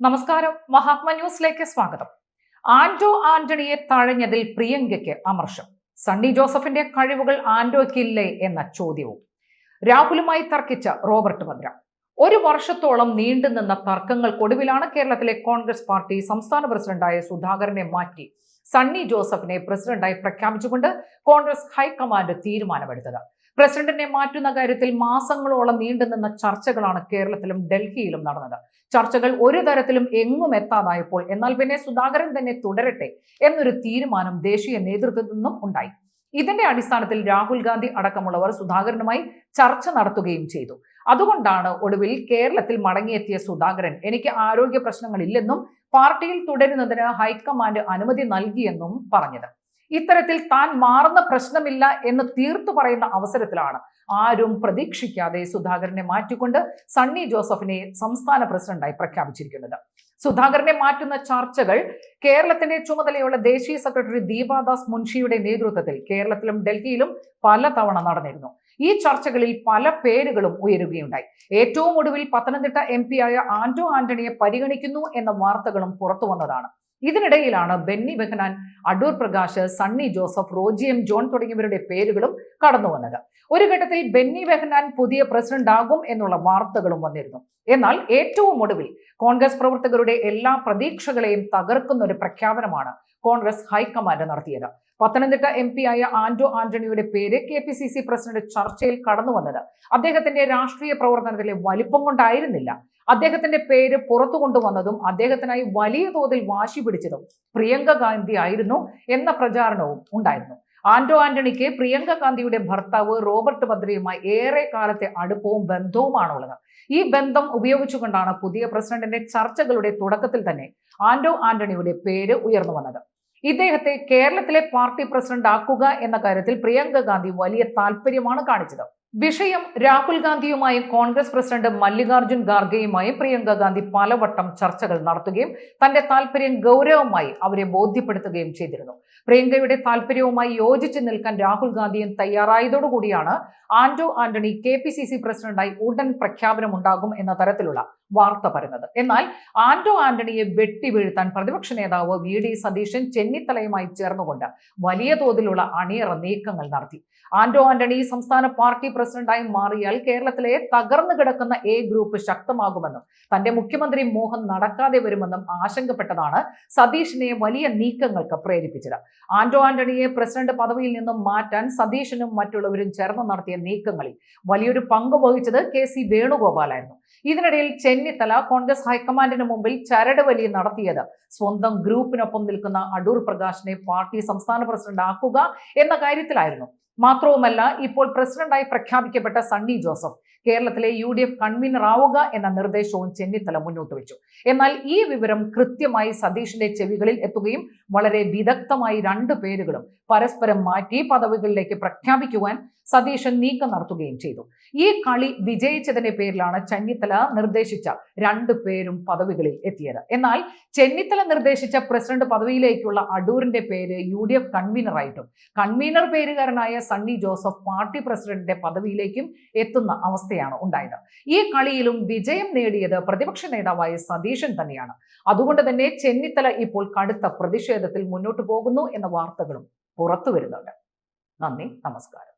നമസ്കാരം. മഹാത്മ ന്യൂസിലേക്ക് സ്വാഗതം. ആന്റോ ആന്റണിയെ തഴഞ്ഞതിൽ പ്രിയങ്കയ്ക്ക് അമർഷം. സണ്ണി ജോസഫിന്റെ കഴിവുകൾ ആന്റോയ്ക്കില്ലേ എന്ന ചോദ്യവും. രാഹുലുമായി തർക്കിച്ച റോബർട്ട് ഭദ്ര ഒരു വർഷത്തോളം നീണ്ടുനിന്ന തർക്കങ്ങൾക്കൊടുവിലാണ് കേരളത്തിലെ കോൺഗ്രസ് പാർട്ടി സംസ്ഥാന പ്രസിഡന്റായ സുധാകരനെ മാറ്റി. സണ്ണി ജോസഫിനെ പ്രസിഡന്റായി പ്രഖ്യാപിച്ചുകൊണ്ട് കോൺഗ്രസ് ഹൈക്കമാൻഡ് തീരുമാനമെടുത്തത്. പ്രസിഡന്റിനെ മാറ്റുന്ന കാര്യത്തിൽ മാസങ്ങളോളം നീണ്ടുനിന്ന ചർച്ചകളാണ് കേരളത്തിലും ഡൽഹിയിലും നടന്നത്. ചർച്ചകൾ ഒരു തരത്തിലും എങ്ങും എത്താതായപ്പോൾ എന്നാൽ പിന്നെ സുധാകരൻ തന്നെ തുടരട്ടെ എന്നൊരു തീരുമാനം ദേശീയ നേതൃത്വത്തിൽ നിന്നും ഉണ്ടായി. ഇതിന്റെ അടിസ്ഥാനത്തിൽ രാഹുൽ ഗാന്ധി അടക്കമുള്ളവർ സുധാകരനുമായി ചർച്ച നടത്തുകയും ചെയ്തു. അതുകൊണ്ടാണ് ഒടുവിൽ കേരളത്തിൽ മടങ്ങിയെത്തിയ സുധാകരൻ എനിക്ക് ആരോഗ്യ പ്രശ്നങ്ങളില്ലെന്നും പാർട്ടിയിൽ തുടരുന്നതിന് ഹൈക്കമാൻഡ് അനുമതി നൽകിയെന്നും പറഞ്ഞത്. ഇത്തരത്തിൽ താൻ മാറുന്ന പ്രശ്നമില്ല എന്ന് തീർത്തു പറയുന്ന അവസരത്തിലാണ് ആരും പ്രതീക്ഷിക്കാതെ സുധാകരനെ മാറ്റിക്കൊണ്ട് സണ്ണി ജോസഫിനെ സംസ്ഥാന പ്രസിഡന്റായി പ്രഖ്യാപിച്ചിരിക്കുന്നത്. സുധാകരനെ മാറ്റുന്ന ചർച്ചകൾ കേരളത്തിന്റെ ചുമതലയുള്ള ദേശീയ സെക്രട്ടറി ദീപാദാസ് മുൻഷിയുടെ നേതൃത്വത്തിൽ കേരളത്തിലും ഡൽഹിയിലും പലതവണ നടന്നിരുന്നു. ഈ ചർച്ചകളിൽ പല പേരുകളും ഉയരുകയുണ്ടായി. ഏറ്റവും ഒടുവിൽ പത്തനംതിട്ട എം ആയ ആന്റോ ആന്റണിയെ പരിഗണിക്കുന്നു എന്ന വാർത്തകളും പുറത്തു വന്നതാണ് ഇതിനിടയിലാണ് ബെന്നി ബെഹനാൻ അടൂർ പ്രകാശ് സണ്ണി ജോസഫ് റോജി എം ജോൺ തുടങ്ങിയവരുടെ പേരുകളും കടന്നു വന്നത്. ഒരു ഘട്ടത്തിൽ ബെന്നി ബെഹനാൻ പുതിയ പ്രസിഡന്റ് ആകും എന്നുള്ള വാർത്തകളും വന്നിരുന്നു. എന്നാൽ ഏറ്റവും ഒടുവിൽ കോൺഗ്രസ് പ്രവർത്തകരുടെ എല്ലാ പ്രതീക്ഷകളെയും തകർക്കുന്ന ഒരു പ്രഖ്യാപനമാണ് കോൺഗ്രസ് ഹൈക്കമാൻഡ് നടത്തിയത്. പത്തനംതിട്ട എം പി ആയ ആന്റോ ആന്റണിയുടെ പേര് K P C C president ചർച്ചയിൽ കടന്നു വന്നത് അദ്ദേഹത്തിന്റെ രാഷ്ട്രീയ പ്രവർത്തനത്തിലെ വലിപ്പം കൊണ്ടായിരുന്നില്ല. അദ്ദേഹത്തിന്റെ പേര് പുറത്തു കൊണ്ടുവന്നതും അദ്ദേഹത്തിനായി വലിയ തോതിൽ വാശി പിടിച്ചതും പ്രിയങ്ക ഗാന്ധി ആയിരുന്നു എന്ന പ്രചാരണവും ഉണ്ടായിരുന്നു. ആന്റോ ആന്റണിക്ക് പ്രിയങ്ക ഗാന്ധിയുടെ ഭർത്താവ് റോബർട്ട് ഭദ്രയുമായി ഏറെ കാലത്തെ അടുപ്പവും ബന്ധവുമാണുള്ളത്. ഈ ബന്ധം ഉപയോഗിച്ചുകൊണ്ടാണ് പുതിയ പ്രസിഡന്റിന്റെ ചർച്ചകളുടെ തുടക്കത്തിൽ തന്നെ ആന്റോ ആന്റണിയുടെ പേര് ഉയർന്നു വന്നത്. ഇദ്ദേഹത്തെ കേരളത്തിലെ പാർട്ടി പ്രസിഡന്റ് ആക്കുക എന്ന കാര്യത്തിൽ പ്രിയങ്ക ഗാന്ധി വലിയ താല്പര്യമാണ് കാണിച്ചത്. വിഷയം രാഹുൽ ഗാന്ധിയുമായും കോൺഗ്രസ് പ്രസിഡന്റ് മല്ലികാർജുൻ ഖാർഗെയുമായും പ്രിയങ്ക ഗാന്ധി പലവട്ടം ചർച്ചകൾ നടത്തുകയും തന്റെ താല്പര്യം ഗൗരവമായി അവരെ ബോധ്യപ്പെടുത്തുകയും ചെയ്തിരുന്നു. പ്രിയങ്കയുടെ താല്പര്യവുമായി യോജിച്ച് നിൽക്കാൻ രാഹുൽ ഗാന്ധിയും തയ്യാറായതോടുകൂടിയാണ് Anto Antony K P C C പ്രസിഡന്റായി ഉടൻ പ്രഖ്യാപനം ഉണ്ടാകും എന്ന തരത്തിലുള്ള വാർത്ത പറയുന്നത് എന്നാൽ ആന്റോ ആന്റണിയെ വെട്ടി വീഴ്ത്താൻ പ്രതിപക്ഷ നേതാവ് വി ഡി സതീശൻ ചെന്നിത്തലയുമായി ചേർന്നുകൊണ്ട് വലിയ തോതിലുള്ള അണിയറ നീക്കങ്ങൾ നടത്തി. ആന്റോ ആന്റണി സംസ്ഥാന പാർട്ടി പ്രസിഡന്റായി മാറിയാൽ കേരളത്തിലെ തകർന്നു കിടക്കുന്ന എ ഗ്രൂപ്പ് ശക്തമാകുമെന്നും തന്റെ മുഖ്യമന്ത്രി മോഹൻ നടക്കാതെ വരുമെന്നും ആശങ്കപ്പെട്ടതാണ് സതീഷിനെ വലിയ നീക്കങ്ങൾക്ക് പ്രേരിപ്പിച്ചത്. ആന്റോ ആന്റണിയെ പ്രസിഡന്റ് പദവിയിൽ നിന്നും മാറ്റാൻ സതീഷിനും മറ്റുള്ളവരും ചേർന്ന് നടത്തിയ നീക്കങ്ങളിൽ വലിയൊരു പങ്ക് വഹിച്ചത് കെ സി വേണുഗോപാലായിരുന്നു ഇതിനിടയിൽ ചെന്നിത്തല കോൺഗ്രസ് ഹൈക്കമാൻഡിന് മുമ്പിൽ ചരട് വലിയ നടത്തിയത് സ്വന്തം ഗ്രൂപ്പിനൊപ്പം നിൽക്കുന്ന അടൂർ പ്രകാശിനെ പാർട്ടി സംസ്ഥാന പ്രസിഡന്റ് ആക്കുക എന്ന കാര്യത്തിലായിരുന്നു. മാത്രവുമല്ല ഇപ്പോൾ പ്രസിഡന്റായി പ്രഖ്യാപിക്കപ്പെട്ട സണ്ണി ജോസഫ് കേരളത്തിലെ യു ഡി എഫ് കൺവീനർ ആവുക എന്ന നിർദ്ദേശവും ചെന്നിത്തല മുന്നോട്ട് വെച്ചു. എന്നാൽ ഈ വിവരം കൃത്യമായി സതീഷിന്റെ ചെവികളിൽ എത്തുകയും വളരെ വിദഗ്ധമായി രണ്ടു പേരുകളും പരസ്പരം മാറ്റി പദവികളിലേക്ക് പ്രഖ്യാപിക്കുവാൻ സതീശൻ നീക്കം നടത്തുകയും ചെയ്തു. ഈ കളി വിജയിച്ചതിന്റെ പേരിലാണ് ചെന്നിത്തല നിർദ്ദേശിച്ച രണ്ടു പേരും പദവികളിൽ എത്തിയത്. എന്നാൽ ചെന്നിത്തല നിർദ്ദേശിച്ച പ്രസിഡന്റ് പദവിയിലേക്കുള്ള അടൂരിന്റെ പേര് യു ഡി എഫ് കൺവീനറായിട്ടും കൺവീനർ പേരുകാരനായ സണ്ണി ജോസഫ് പാർട്ടി പ്രസിഡന്റിന്റെ പദവിയിലേക്കും എത്തുന്ന അവസ്ഥയാണ് ഉണ്ടായത്. ഈ കളിയിലും വിജയം നേടിയത് പ്രതിപക്ഷ നേതാവായ സതീശൻ തന്നെയാണ്. അതുകൊണ്ട് തന്നെ ചെന്നിത്തല ഇപ്പോൾ കടുത്ത പ്രതിഷേധത്തിൽ മുന്നോട്ട് പോകുന്നു എന്ന വാർത്തകളും പുറത്തു വരുന്നുണ്ട് നന്ദി നമസ്കാരം.